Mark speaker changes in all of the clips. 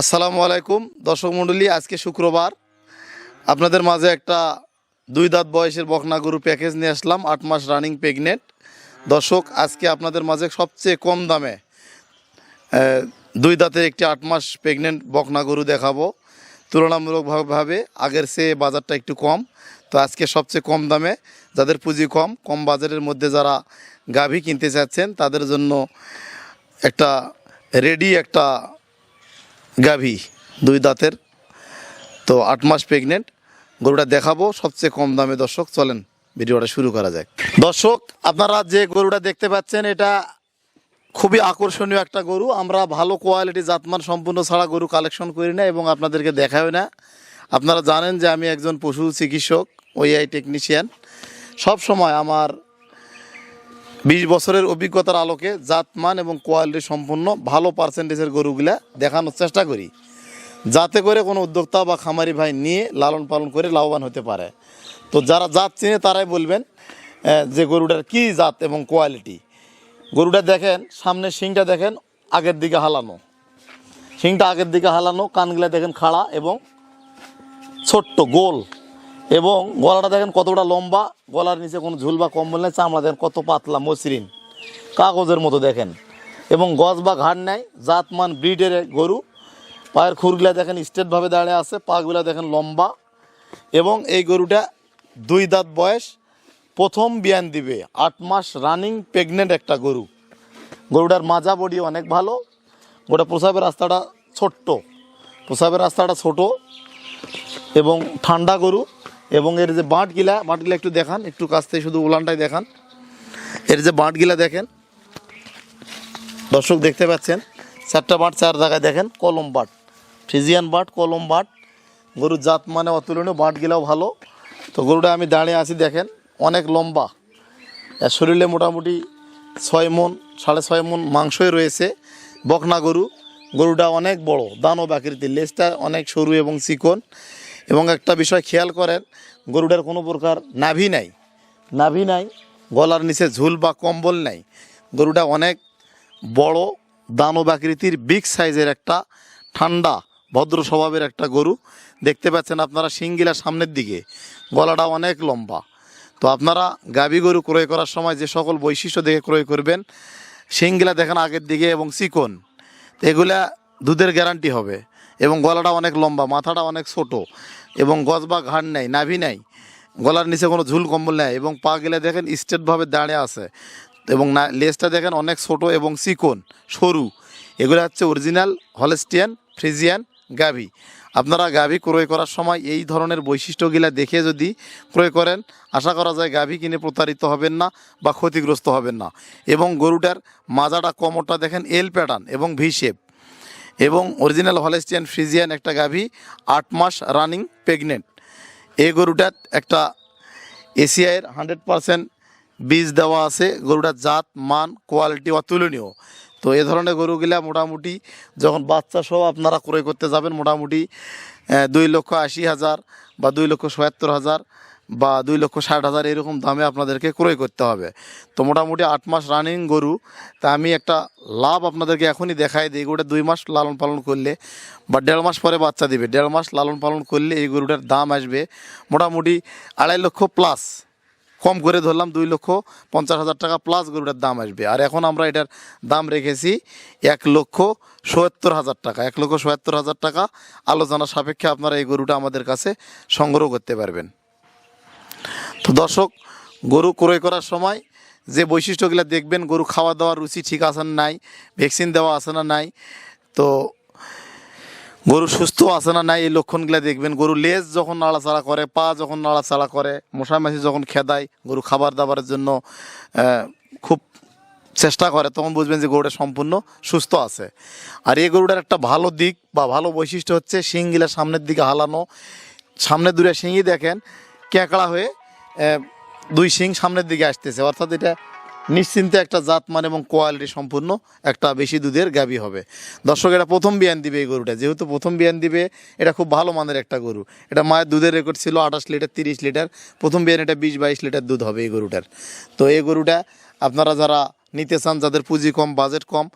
Speaker 1: আসসালামু আলাইকুম দর্শক মণ্ডলী আজকে শুক্রবার। আপনাদের মাঝে একটা দুই দাঁত বয়সের বকনা গরু প্যাকেজ নিয়ে আসলাম, আট মাস রানিং প্রেগনেন্ট দর্শক, আজকে আপনাদের মাঝে সবচেয়ে কম দামে দুই দাঁতের একটি আট মাস প্রেগনেন্ট বকনা গরু দেখাবো। তুলনামূলকভাবে আগের চেয়ে বাজারটা একটু কম। তো আজকে সবচেয়ে কম দামে, যাদের পুঁজি কম কম বাজারের মধ্যে যারা গাভী কিনতে চাচ্ছেন, তাদের জন্য একটা রেডি একটা গাভী, দুই দাঁতের। তো আট মাস প্রেগনেন্ট গরুটা দেখাবো। সবচেয়ে কম দামে দর্শক, চলেন ভিডিওটা শুরু করা যাক। দর্শক, আপনারা যে গরুটা দেখতে পাচ্ছেন, এটা খুবই আকর্ষণীয় একটা গরু। আমরা ভালো কোয়ালিটি জাতমান সম্পূর্ণ ছাড়া গরু কালেকশন করি না এবং আপনাদেরকে দেখাও না। আপনারা জানেন যে আমি একজন পশু চিকিৎসক ওইআই টেকনিশিয়ান সব সময় আমার বিশ বছরের অভিজ্ঞতার আলোকে জাতমান এবং কোয়ালিটি সম্পূর্ণ ভালো পার্সেন্টেজের গরুগুলা দেখানোর চেষ্টা করি। যাতে করে কোনো উদ্যোক্তা বা খামারি ভাই নিয়ে লালন পালন করে লাভবান হতে পারে। তো যারা জাত চিনে তারাই বলবেন যে গরুটার কী জাত এবং কোয়ালিটি। গরুটা দেখেন, সামনে শিংটা দেখেন, আগের দিকে হালানো। শিংটা আগের দিকে হালানো, কানগুলা দেখেন খাড়া এবং ছোট্ট, গোল। এবং গলাটা দেখেন কতটা লম্বা, গলার নিচে কোনো ঝুল বা কম্বল নেই, চামড়া দেখেন কত পাতলা, মসৃণ। কাগজের মতো দেখেন। এবং গজ বা ঘাড় নেয় জাতমান ব্রিডের গরু পায়ের খুরগুলা দেখেন স্ট্রেটভাবে দাঁড়িয়ে আছে, পাগুলা দেখেন লম্বা। এবং এই গরুটা দুই দাঁত বয়স, প্রথম বিয়ান দিবে। আট মাস রানিং প্রেগনেন্ট একটা গরু। গরুটার মাজা বডি অনেক ভালো। গোটা প্রসাবের রাস্তাটা ছোট্ট। প্রসাবের রাস্তাটা ছোট এবং ঠান্ডা গরু। এবং এর যে বাঁটগিলা বাঁটগিলা একটু দেখান, একটু কাছ থেকে শুধু উলানটাই দেখান। এর যে বাঁটগিলা দেখেন, দর্শক দেখতে পাচ্ছেন, চারটা বাঁট চার জায়গায় দেখেন, কলম বাট। ফ্রিজিয়ান বাট কলম বাট গরুর জাত মানে অতুলনীয় বাঁটগিলাও ভালো। তো গরুটা আমি দাঁড়িয়ে আছি, দেখেন, অনেক লম্বা। শরীরে মোটামুটি ছয় মন, সাড়ে ছয় মন মাংসই রয়েছে, বকনা গরু। গরুটা অনেক বড়, দানব আকৃতির, লেজটা অনেক সরু এবং চিকন। এবং একটা বিষয় খেয়াল করেন, গরুটার কোনো প্রকার নাভি নাই। নাভি নাই, গলার নিচে ঝুল বা কম্বল নাই। গরুটা অনেক বড়, দানব আকৃতির বিগ সাইজের একটা ঠান্ডা ভদ্র স্বভাবের একটা গরু। দেখতে পাচ্ছেন আপনারা সিঙ্গিলা সামনের দিকে। গলাটা অনেক লম্বা। তো আপনারা গাভী গরু ক্রয় করার সময় যে সকল বৈশিষ্ট্য দেখে ক্রয় করবেন সিংগুলা দেখেন আগের দিকে এবং চিকন। এগুলা দুধের গ্যারান্টি হবে। এবং গলাটা অনেক লম্বা, মাথাটা অনেক ছোট। এবং গজ বা ঘাড় নেই, নাভি নাই। গলার নিচে কোনো ঝুল কম্বল নেই এবং পা গেলে দেখেন স্ট্রেটভাবে দাঁড়িয়ে আছে। এবং না, লেজটা দেখেন অনেক ছোট এবং চিকন, সরু। এগুলো হচ্ছে অরিজিনাল হলেস্টিয়ান ফ্রিজিয়ান গাভী। আপনারা গাভী ক্রয় করার সময় এই ধরনের বৈশিষ্ট্যগুলা দেখে যদি ক্রয় করেন, আশা করা যায় গাভী কিনে প্রতারিত হবেন না বা ক্ষতিগ্রস্ত হবেন না। এবং গরুটার মাজাটা, কমরটা দেখেন এল প্যাটার্ন এবং ভি শেপ এবং অরিজিনাল হলেস্টিয়ান ফ্রিজিয়ান একটা গাভী, আট মাস রানিং প্রেগনেন্ট এই গরুটার একটা এশিয়ার হান্ড্রেড পারসেন্ট বীজ দেওয়া আছে। গরুটার জাত, মান কোয়ালিটি অতুলনীয়। তো এ ধরনের গরুগুলা মোটামুটি যখন বাচ্চা সহ আপনারা ক্রয় করতে যাবেন মোটামুটি দুই লক্ষ আশি হাজার বা দুই লক্ষ সয়াত্তর হাজার বা দুই লক্ষ ষাট হাজার এরকম দামে আপনাদেরকে ক্রয় করতে হবে। তো মোটামুটি আট মাস রানিং গরু। তা আমি একটা লাভ আপনাদেরকে এখনই দেখাই দিই গরুটা দুই মাস লালন পালন করলে বা দেড় মাস পরে বাচ্চা দিবে। দেড় মাস লালন পালন করলে এই গরুটার দাম আসবে মোটামুটি আড়াই লক্ষ প্লাস কম করে ধরলাম দুই লক্ষ পঞ্চাশ হাজার টাকা প্লাস গরুটার দাম আসবে। আর এখন আমরা এটার দাম রেখেছি এক লক্ষ সত্তর হাজার টাকা। এক লক্ষ সত্তর হাজার টাকা আলোচনা সাপেক্ষে আপনারা এই গরুটা আমাদের কাছে সংগ্রহ করতে পারবেন। তো দর্শক, গরু ক্রয় করার সময় যে বৈশিষ্ট্যগুলো দেখবেন, গরু খাওয়া দাওয়ার রুচি ঠিক আছে নাই ভ্যাকসিন দেওয়া আছে না নাই, তো গরু সুস্থ আছে না নাই, এই লক্ষণগুলো দেখবেন। গরু লেজ যখন নাড়াচাড়া করে, পা যখন নাড়াচাড়া করে মশা মাছি যখন খেদায়, গরু খাবার দাবারের জন্য খুব চেষ্টা করে, তখন বুঝবেন যে গরুটা সম্পূর্ণ সুস্থ আছে। আর এই গরুটার একটা ভালো দিক বা ভালো বৈশিষ্ট্য হচ্ছে, শিংগুলা সামনের দিকে হালানো। সামনে দূরে শিঙি দেখেন ক্যাকড়া হয়ে দুই শিং সামনের দিকে আসতেছে। অর্থাৎ এটা নিশ্চিন্তে একটা জাত মান এবং কোয়ালিটি সম্পূর্ণ একটা বেশি দুধের গাবি হবে। দর্শক, এটা প্রথম বিয়ান দিবে এই গরুটা। যেহেতু প্রথম বিয়ান দিবে, এটা খুব ভালো মানের একটা গরু। এটা মায়ের দুধের রেকর্ড ছিল আঠাশ লিটার, তিরিশ লিটার। প্রথম বিয়ান এটা বিশ বাইশ লিটার দুধ হবে এই গরুটার। তো এই গরুটা আপনারা যারা নিতে চান, যাদের পুঁজি কম বাজেট কম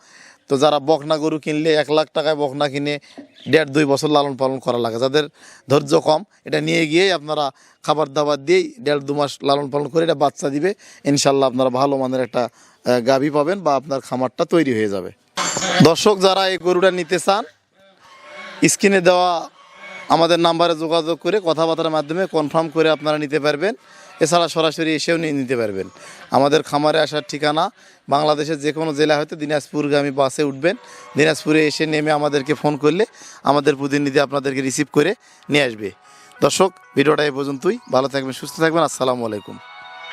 Speaker 1: তো যারা বকনা গরু কিনলে এক লাখ টাকায় বকনা কিনে দেড় দুই বছর লালন পালন করা লাগে। যাদের ধৈর্য কম, এটা নিয়ে গিয়েই আপনারা খাবার দাবার দিয়েই দেড় দু মাস লালন পালন করে এটা বাচ্চা দিবে। ইনশাল্লাহ আপনারা ভালো মানের একটা গাভী পাবেন বা আপনার খামারটা তৈরি হয়ে যাবে। দর্শক, যারা এই গরুটা নিতে চান, স্ক্রিনে দেওয়া আমাদের নাম্বারে যোগাযোগ করে কথাবার্তার মাধ্যমে কনফার্ম করে আপনারা নিতে পারবেন। এছাড়া সরাসরি এসেও নিয়ে নিতে পারবেন। আমাদের খামারে আসার ঠিকানা বাংলাদেশের যে কোনো জেলা হয়তো দিনাজপুরগামী বাসে উঠবেন। দিনাজপুরে এসে নেমে আমাদেরকে ফোন করলে আমাদের প্রতিনিধি আপনাদেরকে রিসিভ করে নিয়ে আসবে। দর্শক, ভিডিওটা এই পর্যন্তই। ভালো থাকবেন, সুস্থ থাকবেন। আসসালামু আলাইকুম।